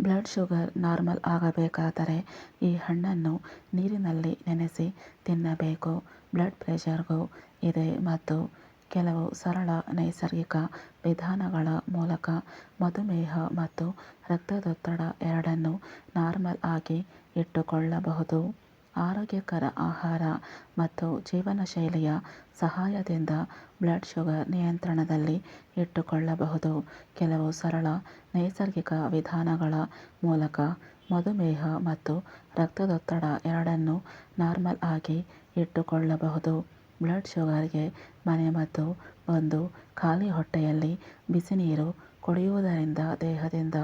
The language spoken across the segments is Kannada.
ಬ್ಲಡ್ ಶುಗರ್ ನಾರ್ಮಲ್ ಆಗಬೇಕಾದರೆ ಈ ಹಣ್ಣನ್ನು ನೀರಿನಲ್ಲಿ ನೆನೆಸಿ ತಿನ್ನಬೇಕು. ಬ್ಲಡ್ ಪ್ರೆಷರ್ಗೂ ಇದೆ ಮತ್ತು ಕೆಲವು ಸರಳ ನೈಸರ್ಗಿಕ ವಿಧಾನಗಳ ಮೂಲಕ ಮಧುಮೇಹ ಮತ್ತು ರಕ್ತದೊತ್ತಡ ಎರಡನ್ನೂ ನಾರ್ಮಲ್ ಆಗಿ ಇಟ್ಟುಕೊಳ್ಳಬಹುದು. ಆರೋಗ್ಯಕರ ಆಹಾರ ಮತ್ತು ಜೀವನಶೈಲಿಯ ಸಹಾಯದಿಂದ ಬ್ಲಡ್ ಶುಗರ್ ನಿಯಂತ್ರಣದಲ್ಲಿ ಇಟ್ಟುಕೊಳ್ಳಬಹುದು. ಕೆಲವು ಸರಳ ನೈಸರ್ಗಿಕ ವಿಧಾನಗಳ ಮೂಲಕ ಮಧುಮೇಹ ಮತ್ತು ರಕ್ತದೊತ್ತಡ ಎರಡನ್ನೂ ನಾರ್ಮಲ್ ಆಗಿ ಇಟ್ಟುಕೊಳ್ಳಬಹುದು. ಬ್ಲಡ್ ಶುಗರ್ಗೆ ಮನೆಮದ್ದು ಒಂದು ಖಾಲಿ ಹೊಟ್ಟೆಯಲ್ಲಿ ಬಿಸಿನೀರು ಕುಡಿಯುವುದರಿಂದ ದೇಹದಿಂದ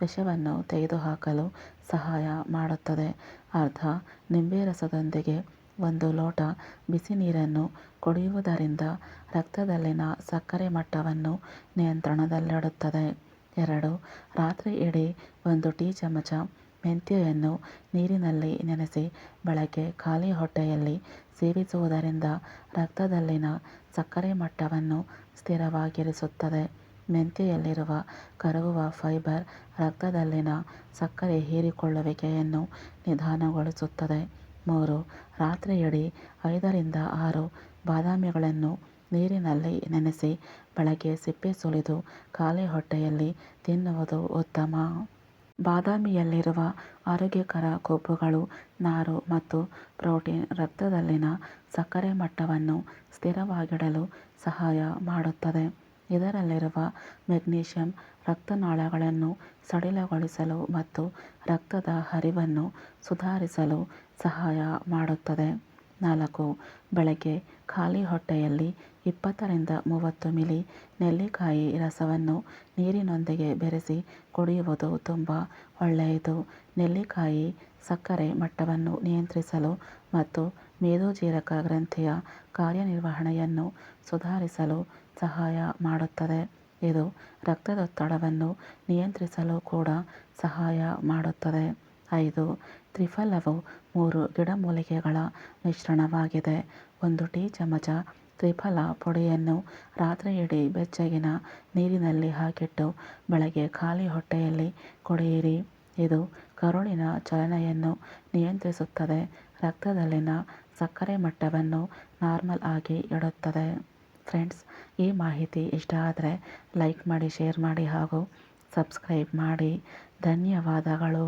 ವಿಷವನ್ನು ತೆಗೆದುಹಾಕಲು ಸಹಾಯ ಮಾಡುತ್ತದೆ. ಅರ್ಧ ನಿಂಬೆರಸದೊಂದಿಗೆ ಒಂದು ಲೋಟ ಬಿಸಿ ನೀರನ್ನು ಕುಡಿಯುವುದರಿಂದ ರಕ್ತದಲ್ಲಿನ ಸಕ್ಕರೆ ಮಟ್ಟವನ್ನು ನಿಯಂತ್ರಣದಲ್ಲಿಡುತ್ತದೆ. ಎರಡು ರಾತ್ರಿ ಇಡೀ ಒಂದು ಟೀ ಚಮಚ ಮೆಂತ್ಯೆಯನ್ನು ನೀರಿನಲ್ಲಿ ನೆನೆಸಿ ಬೆಳಗ್ಗೆ ಖಾಲಿ ಹೊಟ್ಟೆಯಲ್ಲಿ ಸೇವಿಸುವುದರಿಂದ ರಕ್ತದಲ್ಲಿನ ಸಕ್ಕರೆ ಮಟ್ಟವನ್ನು ಸ್ಥಿರವಾಗಿರಿಸುತ್ತದೆ. ಮೆಂತ್ಯೆಯಲ್ಲಿರುವ ಕರಗುವ ಫೈಬರ್ ರಕ್ತದಲ್ಲಿನ ಸಕ್ಕರೆ ಹೀರಿಕೊಳ್ಳುವಿಕೆಯನ್ನು ನಿಧಾನಗೊಳಿಸುತ್ತದೆ. ಮೂರು, ರಾತ್ರಿಯಿಡೀ ಐದರಿಂದ ಆರು ಬಾದಾಮಿಗಳನ್ನು ನೀರಿನಲ್ಲಿ ನೆನೆಸಿ ಬೆಳಗ್ಗೆ ಸಿಪ್ಪೆ ಸುಲಿದು ಖಾಲಿ ಹೊಟ್ಟೆಯಲ್ಲಿ ತಿನ್ನುವುದು ಉತ್ತಮ. ಬಾದಾಮಿಯಲ್ಲಿರುವ ಆರೋಗ್ಯಕರ ಕೊಬ್ಬುಗಳು, ನಾರು ಮತ್ತು ಪ್ರೋಟೀನ್ ರಕ್ತದಲ್ಲಿನ ಸಕ್ಕರೆ ಮಟ್ಟವನ್ನು ಸ್ಥಿರವಾಗಿಡಲು ಸಹಾಯ ಮಾಡುತ್ತದೆ. ಇದರಲ್ಲಿರುವ ಮೆಗ್ನೀಷಿಯಂ ರಕ್ತನಾಳಗಳನ್ನು ಸಡಿಲಗೊಳಿಸಲು ಮತ್ತು ರಕ್ತದ ಹರಿವನ್ನು ಸುಧಾರಿಸಲು ಸಹಾಯ ಮಾಡುತ್ತದೆ. ನಾಲ್ಕು, ಬೆಳಗ್ಗೆ ಖಾಲಿ ಹೊಟ್ಟೆಯಲ್ಲಿ ಇಪ್ಪತ್ತರಿಂದ ಮೂವತ್ತು ಮಿಲಿ ನೆಲ್ಲಿಕಾಯಿ ರಸವನ್ನು ನೀರಿನೊಂದಿಗೆ ಬೆರೆಸಿ ಕುಡಿಯುವುದು ತುಂಬ ಒಳ್ಳೆಯದು. ನೆಲ್ಲಿಕಾಯಿ ಸಕ್ಕರೆ ಮಟ್ಟವನ್ನು ನಿಯಂತ್ರಿಸಲು ಮತ್ತು ಮೇದೋಜೀರಕ ಗ್ರಂಥಿಯ ಕಾರ್ಯನಿರ್ವಹಣೆಯನ್ನು ಸುಧಾರಿಸಲು ಸಹಾಯ ಮಾಡುತ್ತದೆ. ಇದು ರಕ್ತದೊತ್ತಡವನ್ನು ನಿಯಂತ್ರಿಸಲು ಕೂಡ ಸಹಾಯ ಮಾಡುತ್ತದೆ. ಐದು, ತ್ರಿಫಲವು ಮೂರು ಗಿಡಮೂಲಿಕೆಗಳ ಮಿಶ್ರಣವಾಗಿದೆ. ಒಂದು ಟೀ ಚಮಚ ತ್ರಿಫಲ ಪುಡಿಯನ್ನು ರಾತ್ರಿಯಿಡೀ ಬೆಚ್ಚಗಿನ ನೀರಿನಲ್ಲಿ ಹಾಕಿಟ್ಟು ಬೆಳಗ್ಗೆ ಖಾಲಿ ಹೊಟ್ಟೆಯಲ್ಲಿ ಕುಡಿಯಿರಿ. ಇದು ಕರುಳಿನ ಚಲನೆಯನ್ನು ನಿಯಂತ್ರಿಸುತ್ತದೆ. ರಕ್ತದಲ್ಲಿನ ಸಕ್ಕರೆ ಮಟ್ಟವನ್ನು ನಾರ್ಮಲ್ ಆಗಿ ಇಡುತ್ತದೆ. ಫ್ರೆಂಡ್ಸ್, ಈ ಮಾಹಿತಿ ಇಷ್ಟ ಆದರೆ ಲೈಕ್ ಮಾಡಿ, ಶೇರ್ ಮಾಡಿ ಹಾಗೂ ಸಬ್ಸ್ಕ್ರೈಬ್ ಮಾಡಿ. ಧನ್ಯವಾದಗಳು.